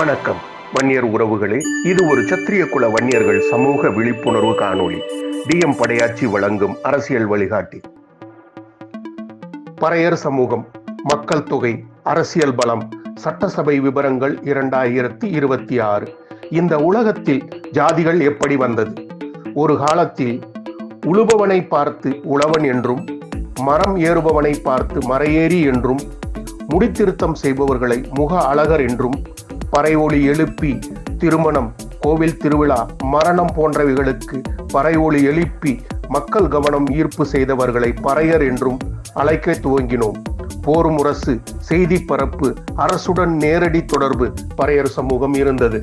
வணக்கம். வன்னியர் உறவுகளே இது ஒரு சத்திரிய குல வன்னியர்கள் சமூக விழிப்புணர்வு காணொளி. டிஎம் படையாச்சி வழங்கும் அரசியல் வழிகாட்டி. பறையர் சமூகம் மக்கள் தொகை அரசியல் பலம் சட்டசபை விவரங்கள் இரண்டாயிரத்தி இருபத்தி ஆறு. இந்த உலகத்தில் ஜாதிகள் எப்படி வந்தது? ஒரு காலத்தில் உழுபவனை பார்த்து உழவன் என்றும் மரம் ஏறுபவனை பார்த்து மரையேறி என்றும் முடித்திருத்தம் செய்பவர்களை முக அழகர் என்றும் பறையொலி எழுப்பி திருமணம் கோவில் திருவிழா மரணம் போன்றவைகளுக்கு பறையொலி எழுப்பி மக்கள் கவனம் ஈர்ப்பு செய்தவர்களை பறையர் என்றும் அழைக்க துவங்கினோம். போர் முரசு செய்தி பரப்பு அரசுடன் நேரடி தொடர்பு பறையர் சமூகம் இருந்தது.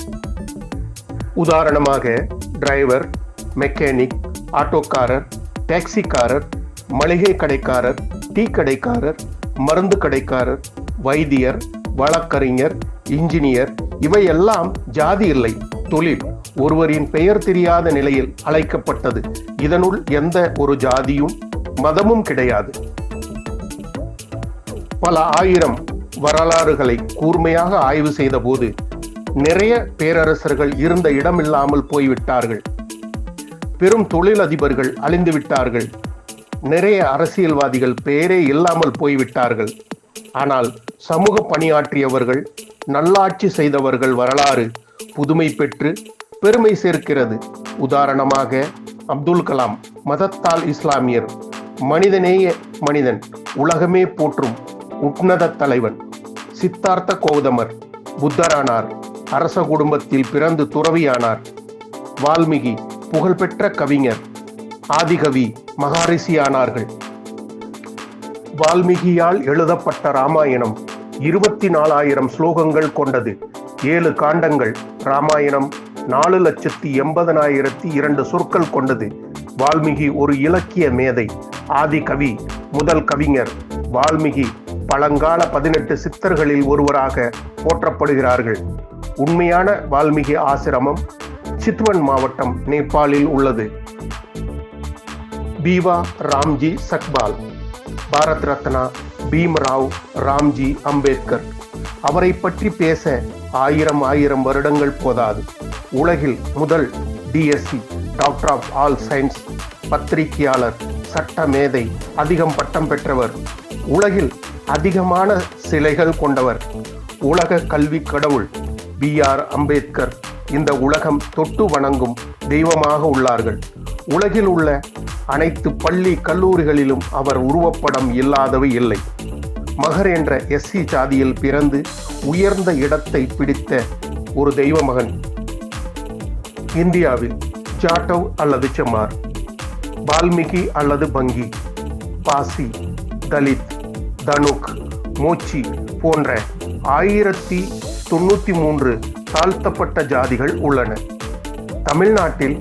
உதாரணமாக டிரைவர் மெக்கானிக் ஆட்டோக்காரர் டாக்ஸிக்காரர் மளிகை கடைக்காரர் டீ கடைக்காரர் மருந்து கடைக்காரர் வைத்தியர் வழக்கறிஞர் இன்ஜினியர் இவையெல்லாம் ஜாதி இல்லை. தொழில் ஒருவரின் பெயர் தெரியாத நிலையில் அழைக்கப்பட்டது. இதனுள் எந்த ஒரு ஜாதியும் மதமும் கிடையாது. பல ஆயிரம் வரலாறுகளை கூர்மையாக ஆய்வு செய்த போது நிறைய பேரரசர்கள் இருந்த இடமில்லாமல் போய்விட்டார்கள். பெரும் தொழிலதிபர்கள் அழிந்துவிட்டார்கள். நிறைய அரசியல்வாதிகள் பெயரே இல்லாமல் போய்விட்டார்கள். ஆனால் சமூக பணியாற்றியவர்கள் நல்லாட்சி செய்தவர்கள் வரலாறு புதுமை பெற்று பெருமை சேர்க்கிறது. உதாரணமாக அப்துல் கலாம் மதத்தால் இஸ்லாமியர் மனிதநேய மனிதன் உலகமே போற்றும் உன்னத தலைவன் சித்தார்த்த கௌதமர் புத்தரானார் அரச குடும்பத்தில் பிறந்து துறவியானார் வால்மீகி புகழ்பெற்ற கவிஞர் ஆதிகவி மகாரிஷியானார்கள். வால்மீகியால் எழுதப்பட்ட ராமாயணம் இருபத்தி நாலாயிரம் ஸ்லோகங்கள் கொண்டது. ஏழு காண்டங்கள் ராமாயணம் நாலு லட்சத்தி எண்பதனாயிரத்தி இரண்டு சொற்கள் கொண்டது. வால்மீகி ஒரு இலக்கிய மேதை ஆதி கவி முதல் கவிஞர். வால்மீகி பழங்கால பதினெட்டு சித்தர்களில் ஒருவராக போற்றப்படுகிறார்கள். உண்மையான வால்மீகி ஆசிரமம் சித்வன் மாவட்டம் நேபாளில் உள்ளது. பீவா ராம்ஜி சக்பால் பாரத் ரத்னா பீம்ராவ் ராம்ஜி அம்பேத்கர். அவரை பற்றி பேச ஆயிரம் ஆயிரம் வருடங்கள் போதாது. உலகில் முதல் DSc doctor of all science பத்திரிகையாளர் சட்ட மேதை அதிகம் பட்டம் பெற்றவர். உலகில் அதிகமான சிலைகள் கொண்டவர். உலக கல்வி கடவுள் பி ஆர் அம்பேத்கர். இந்த உலகம் தொட்டு வணங்கும் தெய்வமாக உள்ளார்கள். உலகில் உள்ள அனைத்து பள்ளி கல்லூரிகளிலும் அவர் உருவப்படம் இல்லாதவை இல்லை. மகர் என்ற எஸ்சி ஜாதியில் பிறந்து உயர்ந்த இடத்தை பிடித்த ஒரு தெய்வ மகன் இந்தியாவில் ஜாட்டவ் அல்லது செம்மார் வால்மீகி அல்லது பங்கி பாசி தலித் தனுக் மோச்சி போன்ற ஆயிரத்தி தொண்ணூத்தி மூன்று தாழ்த்தப்பட்ட ஜாதிகள் உள்ளன. தமிழ்நாட்டில்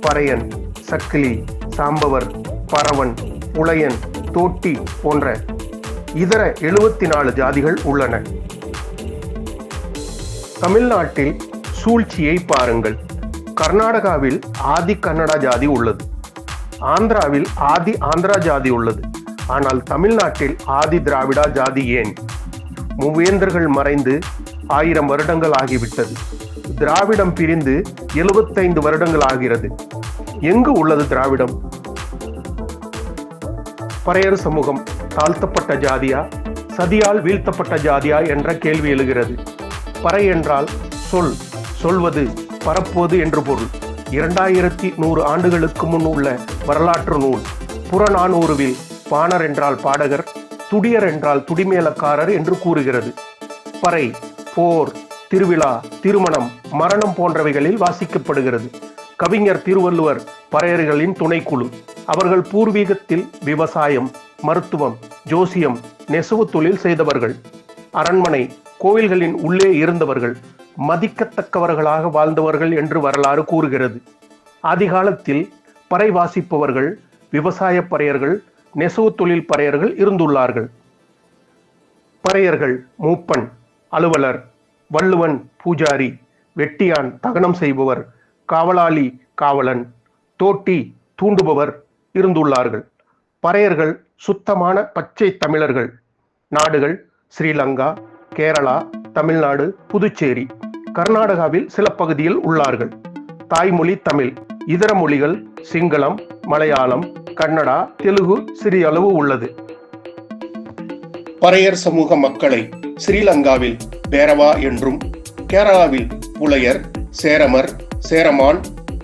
பறையன் சக்கிலி சாம்பவர் பரவன் புலையன் தோட்டி போன்ற இதர எழுபத்தி நாலு ஜாதிகள் உள்ளன. தமிழ்நாட்டில் சூழ்ச்சியை பாருங்கள். கர்நாடகாவில் ஆதி கன்னடா ஜாதி உள்ளது. ஆந்திராவில் ஆதி ஆந்திரா ஜாதி உள்ளது. ஆனால் தமிழ்நாட்டில் ஆதி திராவிடா ஜாதி ஏன்? மூவேந்தர்கள் மறைந்து ஆயிரம் வருடங்கள் ஆகிவிட்டது. திராவிடம் பிரிந்து எழுபத்தைந்து வருடங்கள் ஆகிறது. எங்கு உள்ளது திராவிடம்? பறையர் சமூகம். தாழ்த்தப்பட்ட ஜாதியா சதியால் வீழ்த்தப்பட்ட ஜாதியா என்ற கேள்வி எழுகிறது. பறை என்றால் சொல் சொல்வது பரப்புவது என்று பொருள். இரண்டாயிரத்தி நூறு ஆண்டுகளுக்கு முன் உள்ள வரலாற்று நூல். புறநானூறுவில் பாணர் என்றால் பாடகர் துடியர் என்றால் துடிமேலக்காரர் என்று கூறுகிறது. பறை போர் திருவிழா திருமணம் மரணம் போன்றவைகளில் வாசிக்கப்படுகிறது. கவிஞர் திருவள்ளுவர் பறையர்களின் துணைக்குழு. அவர்கள் பூர்வீகத்தில் விவசாயம் மருத்துவம் ஜோசியம் நெசவு தொழில் செய்தவர்கள் அரண்மனை கோவில்களின் உள்ளே இருந்தவர்கள் மதிக்கத்தக்கவர்களாக வாழ்ந்தவர்கள் என்று வரலாறு கூறுகிறது. ஆதிகாலத்தில் பறை வாசிப்பவர்கள் விவசாய பறையர்கள் நெசவு தொழில் பறையர்கள் இருந்துள்ளார்கள். பறையர்கள் மூப்பன் அலுவலர் வள்ளுவன் பூஜாரி வெட்டியான் தகனம் செய்பவர் காவலாளி காவலன் தோட்டி தூண்டுபவர் இருந்துள்ளார்கள். பறையர்கள் சுத்தமான பச்சை தமிழர்கள். நாடுகள் ஸ்ரீலங்கா கேரளா தமிழ்நாடு புதுச்சேரி. கர்நாடகாவில் சில பகுதியில் உள்ளார்கள். தாய்மொழி தமிழ் இதர மொழிகள் சிங்களம் மலையாளம் கன்னடா தெலுங்கு சிறிய அளவு உள்ளது. பறையர் சமூக மக்களை ஸ்ரீலங்காவில் பேரவா என்றும் கேரளாவில் புலையர் சேரமர் சேரமான்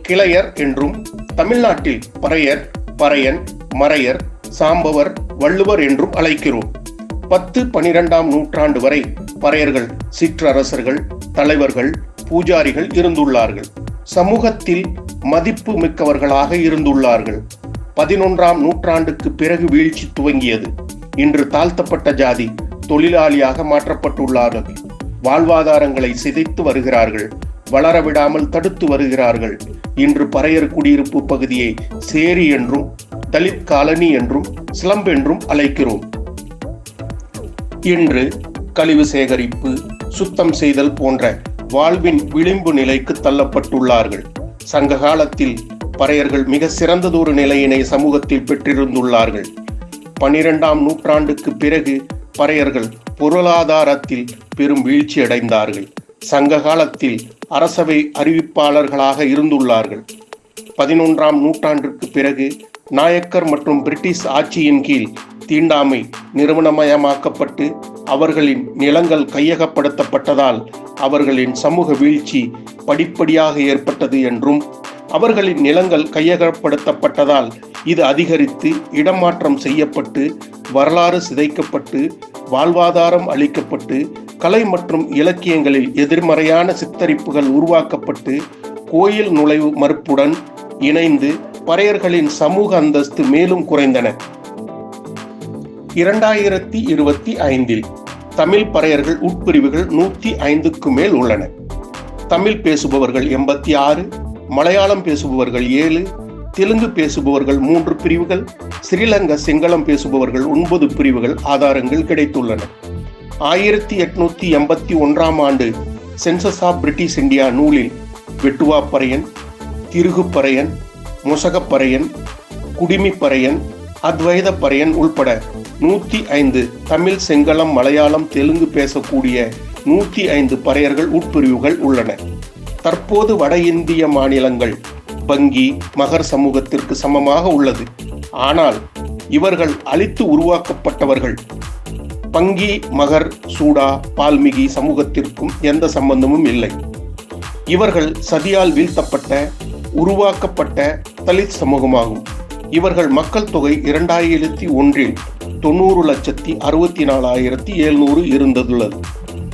கிளையர் என்றும் தமிழ்நாட்டில் பறையர் பறையன் மறையர் சாம்பவர் வள்ளுவர் என்றும் அழைக்கிறோம். பத்து பனிரெண்டாம் நூற்றாண்டு வரை பறையர்கள் சிற்றரசர்கள் தலைவர்கள் பூஜாரிகள் இருந்துள்ளார்கள். சமூகத்தில் மதிப்பு மிக்கவர்களாக இருந்துள்ளார்கள். பதினொன்றாம் நூற்றாண்டுக்கு பிறகு வீழ்ச்சி துவங்கியது. இன்று தாழ்த்தப்பட்ட ஜாதி தொழிலாளியாக மாற்றப்பட்டுள்ளார்கள். வாழ்வாதாரங்களை சிதைத்து வருகிறார்கள். வளர விடாமல் தடுத்து வருகிறார்கள். இன்று பறையர் குடியிருப்பு பகுதியை சேரி என்றும் தலித் காலனி என்றும் ஸ்லம்ப் என்றும் அழைக்கிறோம். இன்று கழிவு சேகரிப்பு சுத்தம் செய்தல் போன்ற வாழ்வின் விளிம்பு நிலைக்கு தள்ளப்பட்டுள்ளார்கள். சங்க காலத்தில் பறையர்கள் மிக சிறந்ததொரு நிலையினை சமூகத்தில் பெற்றிருந்துள்ளார்கள். பனிரெண்டாம் நூற்றாண்டுக்கு பிறகு பறையர்கள் பொருளாதாரத்தில் பெரும் வீழ்ச்சி அடைந்தார்கள். சங்க காலத்தில் அரசவை அறிவிப்பாளர்களாக இருந்துள்ளார்கள். பதினொன்றாம் நூற்றாண்டிற்கு பிறகு நாயக்கர் மற்றும் பிரிட்டிஷ் ஆட்சியின் கீழ் தீண்டாமை நிறுவனமயமாக்கப்பட்டு அவர்களின் நிலங்கள் கையகப்படுத்தப்பட்டதால் அவர்களின் சமூக வீழ்ச்சி படிப்படியாக ஏற்பட்டது என்றும் அவர்களின் நிலங்கள் கையகப்படுத்தப்பட்டதால் இது அதிகரித்து இடமாற்றம் செய்யப்பட்டு வரலாறு சிதைக்கப்பட்டு வாழ்வாதாரம் அளிக்கப்பட்டு கலை மற்றும் இலக்கியங்களில் எதிர்மறையான சித்தரிப்புகள் உருவாக்கப்பட்டு கோயில் நுழைவு மறுப்புடன் இணைந்து பறையர்களின் சமூக அந்தஸ்து மேலும் குறைந்தன. இரண்டாயிரத்தி இருபத்தி ஐந்தில் தமிழ் பறையர்கள் உட்பிரிவுகள் நூத்தி ஐந்துக்கு மேல் உள்ளன. தமிழ் பேசுபவர்கள் எண்பத்தி ஆறு மலையாளம் பேசுபவர்கள் ஏழு தெலுங்கு பேசுபவர்கள் மூன்று பிரிவுகள் ஸ்ரீலங்கா சிங்களம் பேசுபவர்கள் ஒன்பது பிரிவுகள் ஆதாரங்கள் கிடைத்துள்ளன. ஆயிரத்தி எட்நூத்தி எண்பத்தி ஒன்றாம் ஆண்டு சென்சஸ் ஆஃப் பிரிட்டிஷ் இந்தியா நூலில் வெட்டுவாப்பறையன் திருகுப்பறையன் முசகப்பறையன் குடிமிப்பறையன் அத்வைத பறையன் உள்பட நூத்தி ஐந்து தமிழ் செங்களம் மலையாளம் தெலுங்கு பேசக்கூடிய நூத்தி ஐந்து பறையர்கள் உட்பிரிவுகள் உள்ளன. தற்போது வட இந்திய மாநிலங்கள் பங்கி மகர் சமூகத்திற்கு சமமாக உள்ளது. ஆனால் இவர்கள் அழித்து உருவாக்கப்பட்டவர்கள் பங்கி மகர் சூடா பால்மிகி சமூகத்திற்கும் எந்த சம்பந்தமும் இல்லை. இவர்கள் சதியால் வீழ்த்தப்பட்ட உருவாக்கப்பட்ட தலித் சமூகமாகும். இவர்கள் மக்கள் தொகை இரண்டாயிரத்தி ஒன்றில் தொண்ணூறு லட்சத்தி அறுபத்தி நாலாயிரத்தி எழுநூறு இருந்ததுள்ளது.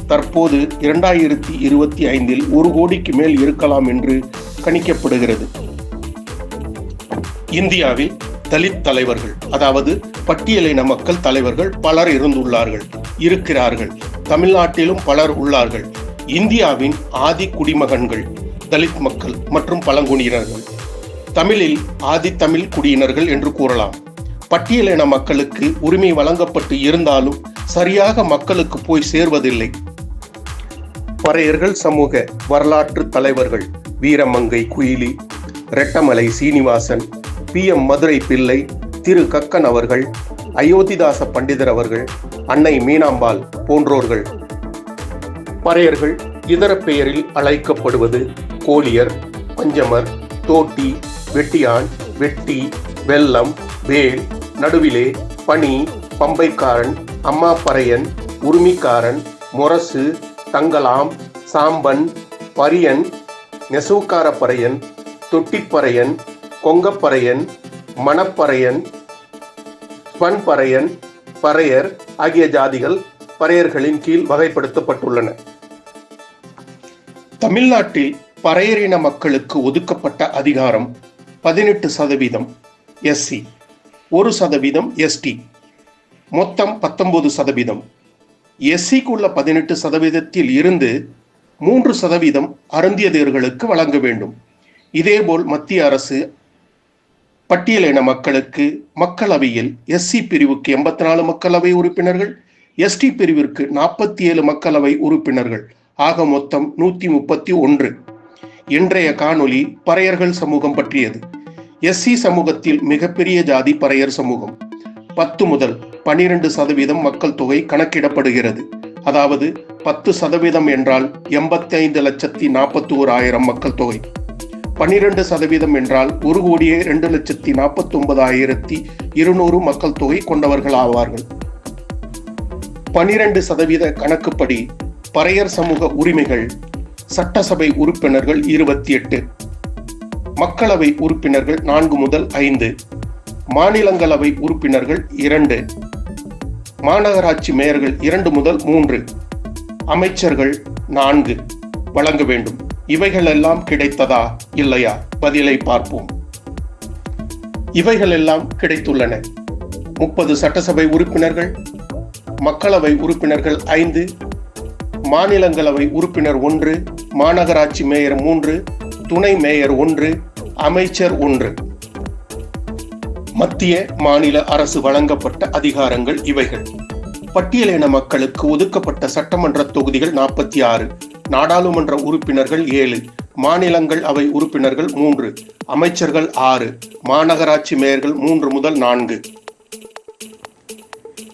தற்போது இரண்டாயிரத்தி இருபத்தி ஐந்தில் ஒரு கோடிக்கு மேல் இருக்கலாம் என்று கணிக்கப்படுகிறது. இந்தியாவில் தலித் தலைவர்கள் அதாவது பட்டியலின மக்கள் தலைவர்கள் பலர் இருந்துள்ளார்கள் இருக்கிறார்கள். தமிழ்நாட்டிலும் பலர் உள்ளார்கள். இந்தியாவின் ஆதி குடிமகன்கள் தலித் மக்கள் மற்றும் பழங்குடியினர்கள். தமிழில் ஆதித்தமிழ் குடியினர்கள் என்று கூறலாம். பட்டியலின மக்களுக்கு உரிமை வழங்கப்பட்டு இருந்தாலும் சரியாக மக்களுக்கு போய் சேர்வதில்லை. பறையர்கள் சமூக வரலாற்று தலைவர்கள் வீரமங்கை குயிலி ரெட்டமலை சீனிவாசன் பி எம் மதுரை பிள்ளை திரு கக்கன் அவர்கள் அயோத்திதாச பண்டிதர் அவர்கள் அன்னை மீனாம்பாள் போன்றோர்கள். பறையர்கள் இதர பெயரில் அழைக்கப்படுவது கோலியர் பஞ்சமர் தோட்டி வெட்டியான் வெட்டி வெள்ளம் வேல் நடுவிலே பனி பம்பைக்காரன் அம்மா பறையன் உரிமிக்காரன் முரசு தங்கலாம் சாம்பன் பரியன் நெசவுக்கார பறையன் தொட்டிப்பறையன் கொங்கப்பறையன் மணப்பறையன் பண்பறையன் பறையர் ஆகிய ஜாதிகள் பறையர்களின் கீழ் வகைப்படுத்தப்பட்டுள்ளன. தமிழ்நாட்டில் பறையரின மக்களுக்கு ஒதுக்கப்பட்ட அதிகாரம் பதினெட்டு சதவீதம் எஸ்சி ஒரு சதவீதம் எஸ்டி மொத்தம் பத்தொன்பது சதவீதம். எஸ்சிக்குள்ள பதினெட்டு சதவீதத்தில் இருந்து மூன்று சதவீதம் அருந்தியதர்களுக்கு வழங்க வேண்டும். இதேபோல் மத்திய அரசு பட்டியலின மக்களுக்கு மக்களவையில் எஸ்சி பிரிவுக்கு எண்பத்தி நாலு மக்களவை உறுப்பினர்கள் எஸ்டி பிரிவிற்கு நாற்பத்தி ஏழு மக்களவை உறுப்பினர்கள் ஆக மொத்தம் நூற்றி முப்பத்தி ஒன்று. இன்றைய காணொளி பறையர்கள் சமூகம் பற்றியது. எஸ்சி சமூகத்தில் மிகப்பெரிய ஜாதி பறையர் சமூகம். பத்து முதல் பனிரெண்டு சதவீதம் மக்கள் தொகை கணக்கிடப்படுகிறது. அதாவது பத்து சதவீதம் என்றால் எண்பத்தி ஐந்து லட்சத்தி நாற்பத்தி ஓர் ஆயிரம் மக்கள் தொகை. பன்னிரண்டு சதவீதம் என்றால் ஒரு கோடியே இரண்டு லட்சத்தி நாற்பத்தி ஒன்பதாயிரத்தி இருநூறு மக்கள் தொகை கொண்டவர்கள் ஆவார்கள். பனிரெண்டு சதவீத கணக்குப்படி பறையர் சமூக உரிமைகள் சட்டசபை உறுப்பினர்கள் இருபத்தி எட்டு. மக்களவை உறுப்பினர்கள் நான்கு முதல் ஐந்து. மாநிலங்களவை உறுப்பினர்கள் இரண்டு. மாநகராட்சி மேயர்கள் இரண்டு முதல் மூன்று. அமைச்சர்கள் நான்கு. வழங்க வேண்டும். இவைகள் எல்லாம் கிடைத்ததா இல்லையா? பதிலை பார்ப்போம். இவைகள் எல்லாம் கிடைத்துள்ளன. முப்பது சட்டசபை உறுப்பினர்கள் மக்களவை உறுப்பினர்கள் ஐந்து மாநிலங்களவை உறுப்பினர் ஒன்று மாநகராட்சி மேயர் மூன்று துணை மேயர் ஒன்று அமைச்சர் ஒன்று. மத்திய மாநில அரசு வழங்கப்பட்ட அதிகாரங்கள் இவைகள். பட்டியலின மக்களுக்கு ஒதுக்கப்பட்ட சட்டமன்ற தொகுதிகள் நாற்பத்தி ஆறு நாடாளுமன்ற உறுப்பினர்கள் ஏழு மாநிலங்கள் அவை உறுப்பினர்கள் மூன்று அமைச்சர்கள் ஆறு மாநகராட்சி மேயர்கள் மூன்று முதல் நான்கு.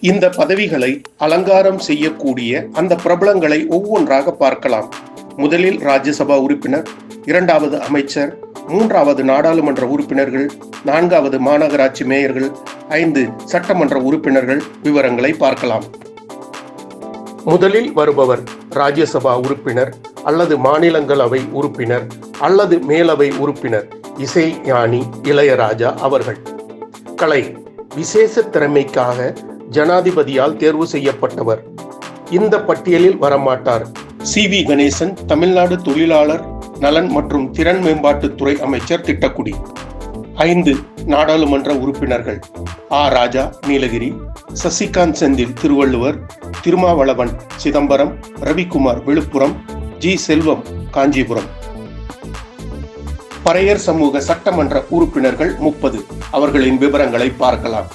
இந்த பதவிகளை அலங்காரம் செய்யக்கூடிய அந்த பிரபலங்களை ஒவ்வொன்றாக பார்க்கலாம். முதலில் ராஜ்யசபா உறுப்பினர் இரண்டாவது அமைச்சர் மூன்றாவது நாடாளுமன்ற உறுப்பினர்கள் நான்காவது மாநகராட்சி மேயர்கள் ஐந்து சட்டமன்ற உறுப்பினர்கள் விவரங்களை பார்க்கலாம். முதலில் வருபவர் ராஜ்யசபா உறுப்பினர் அல்லது மாநிலங்களவை உறுப்பினர் அல்லது மேலவை உறுப்பினர் இசை ஞானி இளையராஜா அவர்கள். கலை விசேஷ திறமைக்காக ஜனாதிபதியால் தேர்வு செய்யப்பட்டவர். இந்த பட்டியலில் வரமாட்டார். சி வி கணேசன் தமிழ்நாடு தொழிலாளர் நலன் மற்றும் திறன் மேம்பாட்டுத்துறை அமைச்சர் திட்டக்குடி. ஐந்து நாடாளுமன்ற உறுப்பினர்கள். ஆ. ராஜா நீலகிரி சசிகாந்த் செந்தில் திருவள்ளுவர் திருமாவளவன் சிதம்பரம் ரவிக்குமார் விழுப்புரம் ஜி. செல்வம் காஞ்சிபுரம். பறையர் சமூக சட்டமன்ற உறுப்பினர்கள் முப்பது. அவர்களின் விவரங்களை பார்க்கலாம்.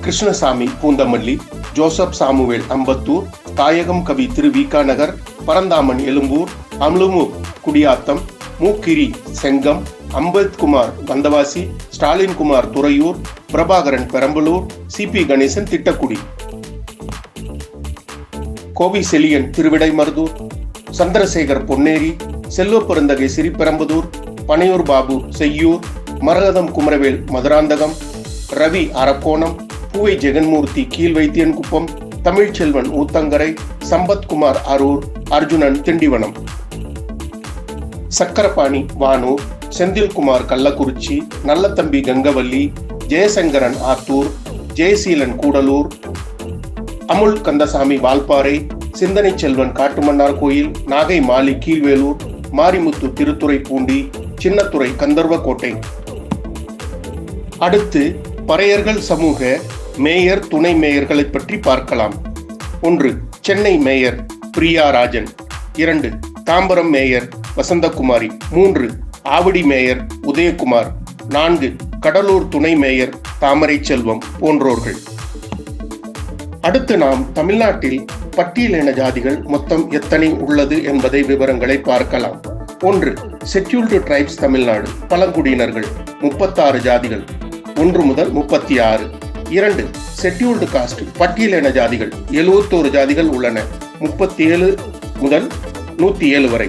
Krishnasamy Poonamallee Joseph Samuel Ambattur Thayagam Kavi Thiru Vika Nagar Paranthaman Egmore அம்லுமு Gudiyatham மூக்கிரி Chengam அம்பத்குமார் Vandavasi Stalin Kumar Thuraiyur Prabhakaran Perambalur C P Ganesan Tittakudi. Kovi Chezhiyan Thiruvidaimarudur Chandrasekar Ponneri Selva Perunthagai Panaiyur Babu Cheyyur மரகதம் குமரவேல் மதுராந்தகம் ரவி அரக்கோணம் பூவை ஜெகன்மூர்த்தி கீழ் வைத்தியன்குப்பம் தமிழ்ச்செல்வன் ஊத்தங்கரை சம்பத்குமார் அரூர் அர்ஜுனன் திண்டிவனம். சக்கரபாணி வானூர் செந்தில்குமார் கள்ளக்குறிச்சி நல்லத்தம்பி கங்கவல்லி ஜெயசங்கரன் ஆத்தூர் ஜெயசீலன் கூடலூர் அமுல் கந்தசாமி வால்பாறை சிந்தனை செல்வன் காட்டுமன்னார் கோயில் நாகை மாலி கீழ்வேலூர் மாரிமுத்து திருத்துறை பூண்டி சின்னத்துறை கந்தர்வக்கோட்டை அடுத்து பறையர்கள் சமூக மேயர் துணை மேயர்களை பற்றி பார்க்கலாம். ஒன்று சென்னை மேயர் பிரியா ராஜன் இரண்டு தாம்பரம் மேயர் வசந்தகுமாரி. மூன்று ஆவடி மேயர் உதயகுமார். நான்கு கடலூர் துணை மேயர் தாமரை செல்வம் போன்றோர்கள். அடுத்து நாம் தமிழ்நாட்டில் பட்டியலின ஜாதிகள் மொத்தம் எத்தனை உள்ளது என்பதை விவரங்களை பார்க்கலாம். ஒன்று செட்யூல்டு டிரைப்ஸ் தமிழ்நாடு பழங்குடியினர்கள் முப்பத்தாறு ஜாதிகள் ஒன்று முதல் முப்பத்தி ஆறு. இரண்டு செட்யூல்டு காஸ்ட் பட்டியலின ஜாதிகள் எழுவத்தோரு ஜாதிகள் உள்ளன. முப்பத்தி ஏழு முதல் நூற்றி ஏழு வரை.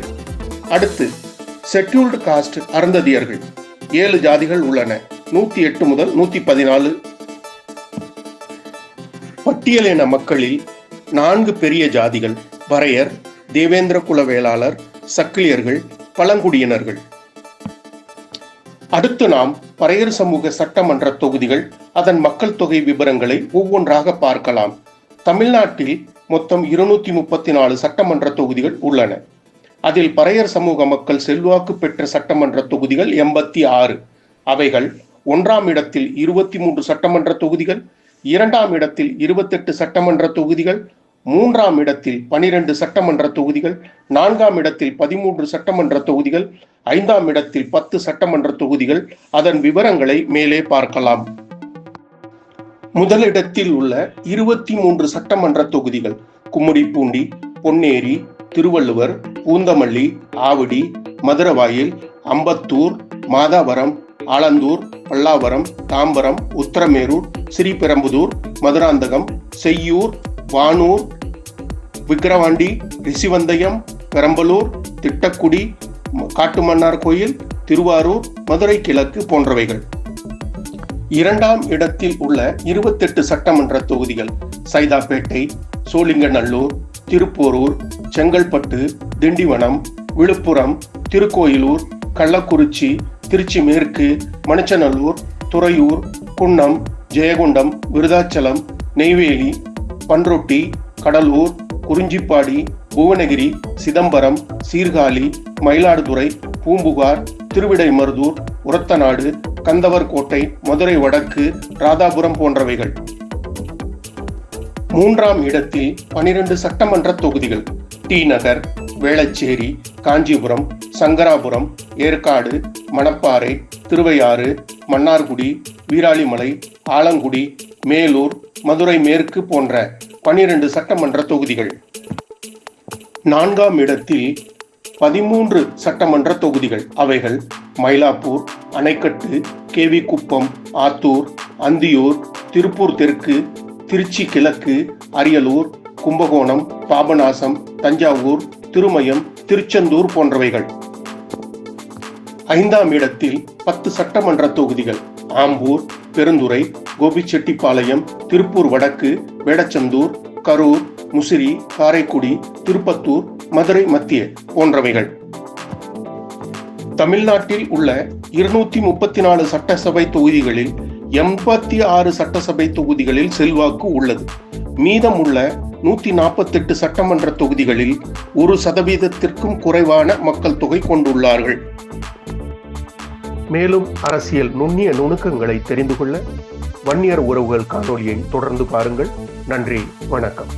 அடுத்து செட்யூல்டு காஸ்ட் அருந்ததியர்கள் ஏழு ஜாதிகள் உள்ளன. நூத்தி எட்டு முதல் நூத்தி பதினாலு பட்டியலின மக்களில் நான்கு பெரிய ஜாதிகள் வரையர் தேவேந்திர குல வேளாளர் சக்கிலியர்கள் பழங்குடியினர்கள். அடுத்து நாம் பறையர் சமூக சட்டமன்ற தொகுதிகள் அதன் மக்கள் தொகை விவரங்களை ஒவ்வொன்றாக பார்க்கலாம். தமிழ்நாட்டில் மொத்தம் இருநூத்தி முப்பத்தி நாலு சட்டமன்ற தொகுதிகள் உள்ளன. அதில் பறையர் சமூக மக்கள் செல்வாக்கு பெற்ற சட்டமன்ற தொகுதிகள் எண்பத்தி ஆறு அவைகள் ஒன்றாம் இடத்தில் இருபத்தி மூன்று சட்டமன்ற தொகுதிகள் இரண்டாம் இடத்தில் இருபத்தெட்டு சட்டமன்ற தொகுதிகள் மூன்றாம் இடத்தில் பனிரெண்டு சட்டமன்ற தொகுதிகள் நான்காம் இடத்தில் பதிமூன்று சட்டமன்ற தொகுதிகள் ஐந்தாம் இடத்தில் பத்து சட்டமன்ற தொகுதிகள். அதன் விவரங்களை மேலே பார்க்கலாம். முதலிடத்தில் உள்ள இருபத்தி மூன்று சட்டமன்ற தொகுதிகள் கும்மிடிப்பூண்டி பொன்னேரி திருவள்ளுவர் பூந்தமல்லி ஆவடி மதுரவாயில் அம்பத்தூர் மாதாவரம் ஆலந்தூர் பல்லாவரம் தாம்பரம் உத்தரமேரூர் ஸ்ரீபெரும்புதூர் மதுராந்தகம் செய்யூர் வானூர் விக்கிரவாண்டி ரிஷிவந்தயம் பெரம்பலூர் திட்டக்குடி காட்டுமன்னார் கோயில் திருவாரூர் மதுரை கிழக்கு போன்றவைகள். இரண்டாம் இடத்தில் உள்ள இருபத்தெட்டு சட்டமன்ற தொகுதிகள் சைதாப்பேட்டை சோழிங்கநல்லூர் திருப்போரூர் செங்கல்பட்டு திண்டிவனம் விழுப்புரம் திருக்கோயிலூர் கள்ளக்குறிச்சி திருச்சி மேற்கு மணச்சநல்லூர் துறையூர் குன்னம் ஜெயகுண்டம் விருதாச்சலம் நெய்வேலி பன்ரொட்டி கடலூர் குறிஞ்சிப்பாடி புவனகிரி சிதம்பரம் சீர்காழி மயிலாடுதுறை பூம்புகார் திருவிடைமருதூர் உரத்தநாடு கந்தவர்கோட்டை மதுரை வடக்கு ராதாபுரம் போன்றவைகள். மூன்றாம் இடத்தில் பனிரெண்டு சட்டமன்ற தொகுதிகள். டி நகர் வேளச்சேரி காஞ்சிபுரம் சங்கராபுரம் ஏற்காடு மணப்பாறை திருவையாறு மன்னார்குடி வீராளிமலை ஆலங்குடி மேலூர் மதுரை மேற்கு போன்ற பனிரெண்டு சட்டமன்ற தொகுதிகள். நான்காம் இடத்தில் பதிமூன்று சட்டமன்ற தொகுதிகள். அவைகள் மயிலாப்பூர் அணைக்கட்டு கேவி குப்பம் ஆத்தூர் அந்தியூர் திருப்பூர் தெற்கு திருச்சி கிழக்கு அரியலூர் கும்பகோணம் பாபநாசம் தஞ்சாவூர் திருமயம் திருச்செந்தூர் போன்றவைகள். ஐந்தாம் இடத்தில் பத்து சட்டமன்ற தொகுதிகள். ஆம்பூர் பெருந்துறை கோபிச்செட்டிப்பாளையம் திருப்பூர் வடக்கு வேடச்சந்தூர் கரூர் முசிறி காரைக்குடி திருப்பத்தூர் மதுரை மத்திய போன்றவைகள். தமிழ்நாட்டில் உள்ள இருநூத்தி முப்பத்தி நாலு சட்டசபை தொகுதிகளில் எண்பத்தி ஆறு சட்டசபை தொகுதிகளில் செல்வாக்கு உள்ளது. மீதம் உள்ள நூத்தி நாற்பத்தெட்டு சட்டமன்ற தொகுதிகளில் ஒரு சதவீதத்திற்கும் குறைவான மக்கள் தொகை கொண்டுள்ளார்கள். மேலும் அரசியல் நுண்ணிய நுணுக்கங்களை தெரிந்து கொள்ள வன்னியர் உறவுகள் காணொலியை தொடர்ந்து பாருங்கள். நன்றி வணக்கம்.